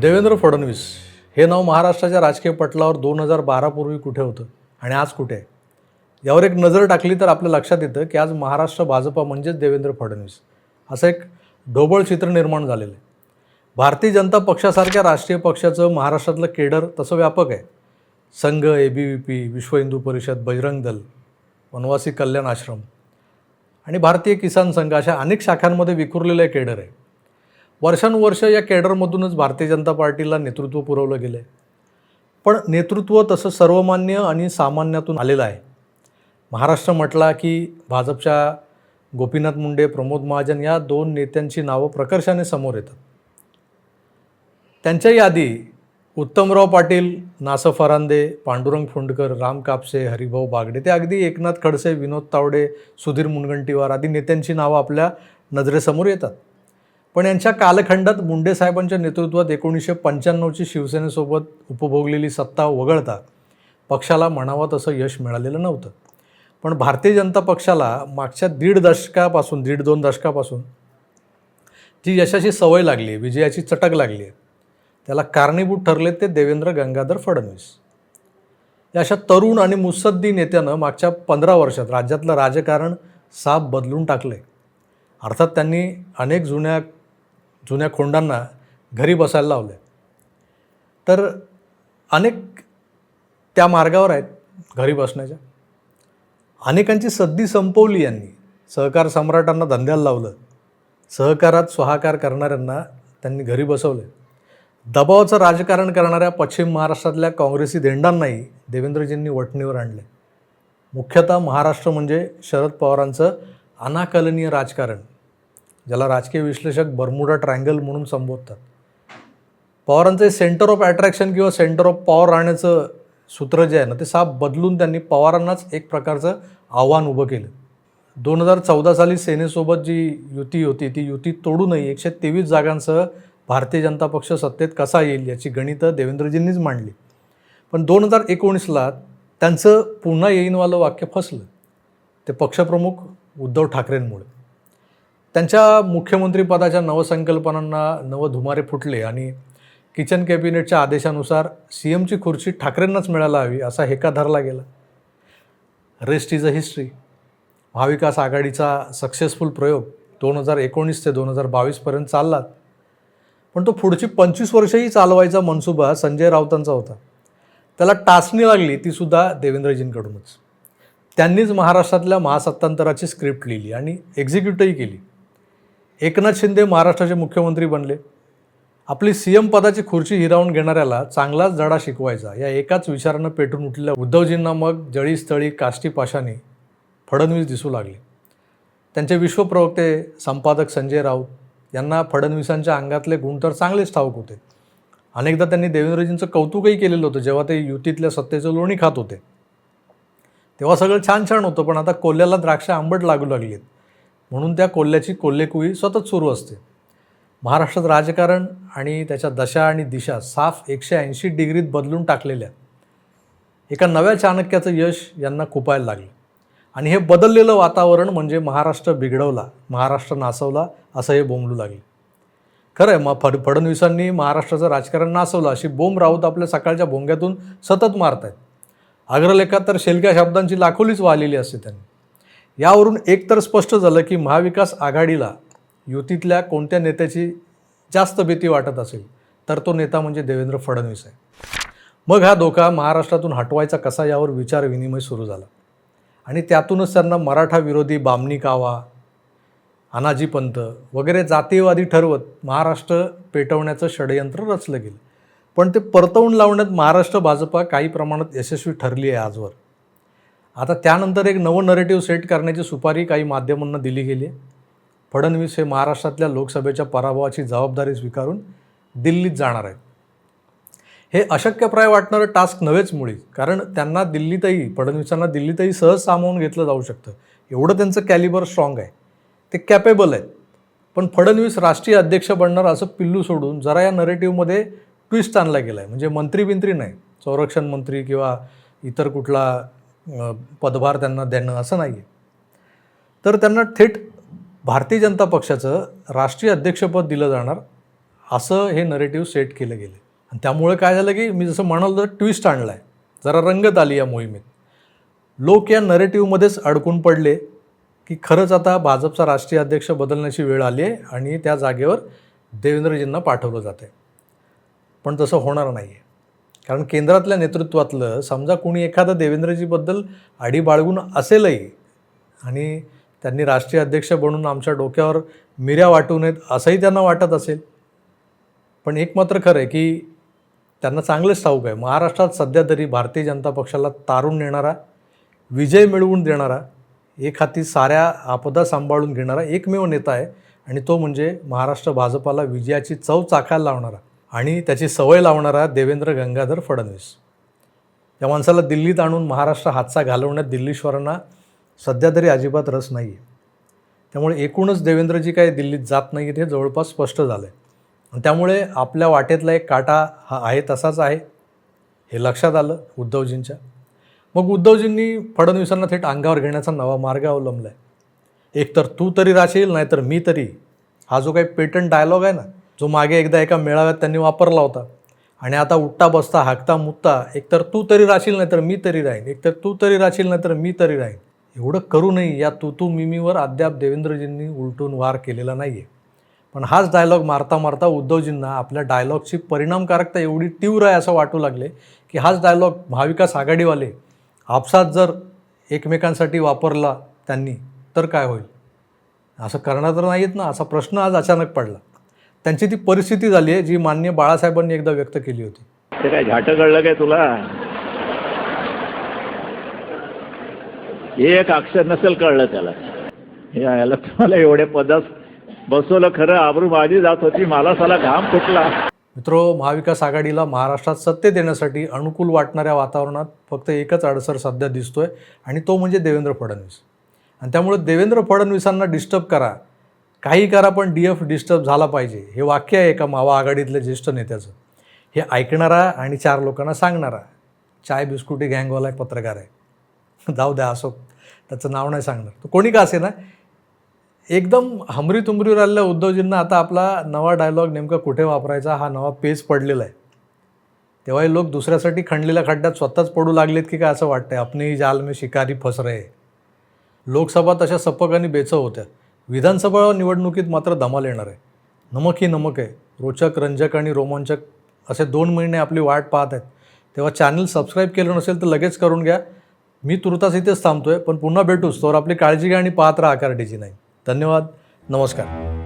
देवेंद्र फडणवीस हे नाव महाराष्ट्राच्या राजकीय पटलावर दोन हजार बारापूर्वी कुठे होतं आणि आज कुठे? आहे यावर एक नजर टाकली तर आपल्या लक्षात येतं की आज महाराष्ट्र भाजपा म्हणजेच देवेंद्र फडणवीस. असं एक ढोबळ चित्र निर्माण झालेलं आहे. भारतीय जनता पक्षासारख्या राष्ट्रीय पक्षाचं महाराष्ट्रातलं केडर तसं व्यापक आहे. संघ ए बी व्ही पी विश्व हिंदू परिषद बजरंग दल वनवासी कल्याण आश्रम आणि भारतीय किसान संघ अशा अनेक शाखांमध्ये विखुरलेलं केडर आहे. वर्षानुवर्ष या केडरमधूनच भारतीय जनता पार्टीला नेतृत्व पुरवलं गेलं आहे पण नेतृत्व तसं सर्वमान्य आणि सामान्यातून आलेलं आहे. महाराष्ट्र म्हटला की भाजपच्या गोपीनाथ मुंडे प्रमोद महाजन या दोन नेत्यांची नावं प्रकर्षाने समोर येतात. त्यांच्याही आधी उत्तमराव पाटील नासफ फरांदे पांडुरंग फुंडकर राम कापसे हरिभाऊ बागडे ते अगदी एकनाथ खडसे विनोद तावडे सुधीर मुनगंटीवार आदी नेत्यांची नावं आपल्या नजरेसमोर येतात. पण यांच्या कालखंडात मुंडे साहेबांच्या नेतृत्वात एकोणीसशे पंच्याण्णवची शिवसेनेसोबत उपभोगलेली सत्ता वगळता पक्षाला म्हणावं तसं यश मिळालेलं नव्हतं. पण भारतीय जनता पक्षाला मागच्या दीड दशकापासून दीड दोन दशकापासून जी यशाची सवय लागली आहे विजयाची चटक लागली आहे त्याला कारणीभूत ठरले ते देवेंद्र गंगाधर फडणवीस. या अशा तरुण आणि मुसद्दी नेत्यानं मागच्या पंधरा वर्षात राज्यातलं राजकारण साफ बदलून टाकलं अर्थात त्यांनी अनेक जुन्या जुन्या खोंडांना घरी बसायला लावले. तर अनेक त्या मार्गावर आहेत घरी बसण्याच्या. अनेकांची सद्दी संपवली यांनी. सहकार सम्राटांना धंद्याला लावलं. सहकारात स्वाहाकार करणाऱ्यांना त्यांनी घरी बसवले. दबावाचं राजकारण करणाऱ्या पश्चिम महाराष्ट्रातल्या काँग्रेसी धेंडांनाही देवेंद्रजींनी वटणीवर आणले. मुख्यतः महाराष्ट्र म्हणजे शरद पवारांचं अनाकलनीय राजकारण. ज्याला राजकीय विश्लेषक बर्मुडा ट्रँगल म्हणून संबोधतात. पवारांचे सेंटर ऑफ अट्रॅक्शन किंवा सेंटर ऑफ पॉवर राहण्याचं सूत्र जे आहे ना ते साफ बदलून त्यांनी पवारांनाच एक प्रकारचं आव्हान उभं केलं. दोन हजार चौदा साली सेनेसोबत जी युती होती ती युती तोडूनही एकशे तेवीस जागांसह भारतीय जनता पक्ष सत्तेत कसा येईल याची गणितं देवेंद्रजींनीच मांडली. पण दोन हजार एकोणीसला त्यांचं पुन्हा येईनवालं वाक्य फसलं. ते पक्षप्रमुख उद्धव ठाकरेंमुळे. त्यांच्या मुख्यमंत्रीपदाच्या नवसंकल्पनांना नवधुमारे फुटले आणि किचन कॅबिनेटच्या आदेशानुसार सी एमची खुर्ची ठाकरेंनाच मिळायला हवी असा हेका धरला गेला. Rest is a history Mahavikas आघाडीचा सक्सेसफुल प्रयोग दोन हजार एकोणीस ते दोन हजार बावीसपर्यंत चालला. पण तो पुढची पंचवीस वर्षही चालवायचा मनसुबा संजय राऊतांचा होता. त्याला टाचणी लागली ती सुद्धा देवेंद्रजींकडूनच. त्यांनीच महाराष्ट्रातल्या महासत्तांतराची स्क्रिप्ट लिहिली आणि एक्झिक्यूटही केली. एकनाथ शिंदे महाराष्ट्राचे मुख्यमंत्री बनले. आपली सी एम पदाची खुर्ची हिरावून घेणाऱ्याला चांगलाच धडा शिकवायचा या एकाच विचारानं पेटून उठलेल्या उद्धवजींना मग जळीस्थळी काष्टी पाशाने फडणवीस दिसू लागले. त्यांचे विश्वप्रवक्ते संपादक संजय राऊत यांना फडणवीसांच्या अंगातले गुण तर चांगलेच ठाऊक होते. अनेकदा त्यांनी देवेंद्रजींचं कौतुकही केलेलं होतं जेव्हा ते युतीतल्या सत्तेचं लोणी खात होते. तेव्हा सगळं छान छान होतं पण आता कोल्ह्याला द्राक्ष आंबट लागू लागली आहेत म्हणून त्या कोल्ह्याची कोल्हेकुई सतत सुरू असते. महाराष्ट्रात राजकारण आणि त्याच्या दशा आणि दिशा साफ एकशे ऐंशी डिग्रीत बदलून टाकलेल्या एका नव्या चाणक्याचं यश यांना खुपायला लागलं. आणि हे बदललेलं वातावरण म्हणजे महाराष्ट्र बिघडवला महाराष्ट्र नासवला असं हे बोंबलू लागले. खरं आहे मग फड फडणवीसांनी महाराष्ट्राचं राजकारण नासवलं अशी बोंब राऊत आपल्या सकाळच्या भोंग्यातून सतत मारत आहेत अग्रलेखात तर शेलक्या शब्दांची लाखोलीच वाहिलेली असते त्यांनी. यावरून एकतर स्पष्ट झालं की महाविकास आघाडीला युतीतल्या कोणत्या नेत्याची जास्त भीती वाटत असेल तर तो नेता म्हणजे देवेंद्र फडणवीस आहे. मग हा धोका महाराष्ट्रातून हटवायचा कसा यावर विचार विनिमय सुरू झाला. आणि त्यातूनच त्यांना मराठा विरोधी बामणी कावा अनाजी पंत वगैरे जातीयवादी ठरवत महाराष्ट्र पेटवण्याचं षडयंत्र रचलं गेलं. पण ते परतवून लावण्यात महाराष्ट्र भाजपा काही प्रमाणात यशस्वी ठरली आहे आजवर. आता त्यानंतर एक नवं नरेटिव्ह सेट करण्याची सुपारी काही माध्यमांना दिली गेली. आहे फडणवीस हे महाराष्ट्रातल्या लोकसभेच्या पराभवाची जबाबदारी स्वीकारून दिल्लीत जाणार आहेत. हे अशक्यप्राय वाटणारं टास्क नव्हेच मुळी कारण त्यांना दिल्लीतही फडणवीसांना दिल्लीतही सहज सामावून घेतलं जाऊ शकतं. एवढं त्यांचं कॅलिबर स्ट्रॉंग आहे. ते कॅपेबल आहेत. पण फडणवीस राष्ट्रीय अध्यक्ष बनणार असं पिल्लू सोडून जरा या नरेटिव्हमध्ये ट्विस्ट आणला गेला आहे म्हणजे मंत्री बिंत्री नाही. संरक्षण मंत्री किंवा इतर कुठला पदभार त्यांना देणं असं नाही आहे तर त्यांना थेट भारतीय जनता पक्षाचं राष्ट्रीय अध्यक्षपद दिलं जाणार असं हे नरेटिव्ह सेट केलं गेलं आणि त्यामुळे काय झालं की मी जसं म्हणालो तर ट्विस्ट आणला आहे जरा रंगत आली या मोहिमेत. लोक या नरेटिव्हमध्येच अडकून पडले की खरंच आता भाजपचा राष्ट्रीय अध्यक्ष बदलण्याची वेळ आली आहे आणि त्या जागेवर देवेंद्रजींना पाठवलं जातं आहे पण तसं होणार नाही आहे कारण केंद्रातल्या नेतृत्वातलं समजा कोणी एखादं देवेंद्रजीबद्दल आडी बाळगून असेलही आणि त्यांनी राष्ट्रीय अध्यक्ष बनून आमच्या डोक्यावर मिऱ्या वाटू नयेत असंही त्यांना वाटत असेल. पण एक मात्र खरं आहे की त्यांना चांगलंच ठाऊक आहे. महाराष्ट्रात सध्या तरी भारतीय जनता पक्षाला तारून नेणारा विजय मिळवून देणारा एक हाती साऱ्या आपदा सांभाळून घेणारा एकमेव नेता आहे आणि तो म्हणजे महाराष्ट्र भाजपाला विजयाची चव चाखायला लावणारा. आणि त्याची सवय लावणारा देवेंद्र गंगाधर फडणवीस. या माणसाला दिल्लीत आणून महाराष्ट्र हातचा घालवण्यात दिल्लीश्वरांना सध्या तरी अजिबात रस नाही आहे त्यामुळे एकूणच देवेंद्रजी काय दिल्लीत जात नाही हे जवळपास स्पष्ट झालं आहे आणि त्यामुळे आपल्या वाटेतला एक काटा हा आहे तसाच आहे हे लक्षात आलं उद्धवजींच्या. मग उद्धवजींनी फडणवीसांना थेट अंगावर घेण्याचा नवा मार्ग अवलंबला आहे एकतर तू तरी राशील नाहीतर मी तरी. हा जो काही पेटंट डायलॉग आहे ना जो मागे एकदा एका मेळाव्यात त्यांनी वापरला होता. आणि आता उठता बसता हाकता मुत्ता एकतर तू तरी राहशील नाहीतर मी तरी राहीन. एकतर तू तरी राहशील नाहीतर मी तरी राहीन. एवढं करू करूनही या तू तू मिमीवर अद्याप देवेंद्रजींनी उलटून वार केलेला नाही आहे पण हाच डायलॉग मारता मारता उद्धवजींना आपल्या डायलॉगची परिणामकारकता एवढी तीव्र आहे असं वाटू लागले की हाच डायलॉग महाविकास आघाडीवाले आपसात जर एकमेकांसाठी वापरला त्यांनी तर काय होईल? असं करणार तर नाहीत ना. असा प्रश्न आज अचानक पडला. त्यांची ती परिस्थिती झाली आहे जी मान्य बाळासाहेबांनी एकदा व्यक्त केली होती. ते काय झाट कळलं काय तुला? एक अक्षर नसेल कळलं त्याला. याला तुम्हाला एवढ्या पदात बसवलं खरं आबरू माझी जात होती मला साला घाम फुटला. मित्रो महाविकास आघाडीला महाराष्ट्रात सत्ते देण्यासाठी अनुकूल वाटणाऱ्या वातावरणात फक्त एकच अडसर सध्या दिसतोय आणि तो म्हणजे देवेंद्र फडणवीस. आणि त्यामुळे देवेंद्र फडणवीसांना डिस्टर्ब करा. काही करा पण डी एफ डिस्टर्ब झाला पाहिजे. हे वाक्य आहे एका मावा आघाडीतल्या ज्येष्ठ नेत्याचं. हे ऐकणारा आणि चार लोकांना सांगणारा. चाय बिस्कुटी गँगवाला एक पत्रकार आहे. जाऊ द्या असो. त्याचं नाव नाही सांगणार. तर कोणी का असे ना एकदम हमरी तुमरीवर आलेल्या उद्धवजींना आता आपला नवा डायलॉग नेमका कुठे वापरायचा हा नवा पेज पडलेला आहे. तेव्हाही लोक दुसऱ्यासाठी खणलेल्या खड्ड्यात स्वतःच पडू लागलेत की काय असं वाटतंय? आपणही जाल मी शिकारी फसरे. लोकसभा तशा सपक आणि बेचव होत्या. विधानसभा निवडणुकीत मात्र धमाल येणार आहे. नमक ही नमक आहे. रोचक रंजक आणि रोमांचक असे दोन महिने आपली वाट पाहत आहेत. तेव्हा चॅनल सबस्क्राईब केलं नसेल तर लगेच करून घ्या. मी तुर्तास इथेच थांबतोय पण पुन्हा भेटूच तर आपली काळजी घ्या आणि पाहत राहा आकारडीची नाही धन्यवाद. नमस्कार.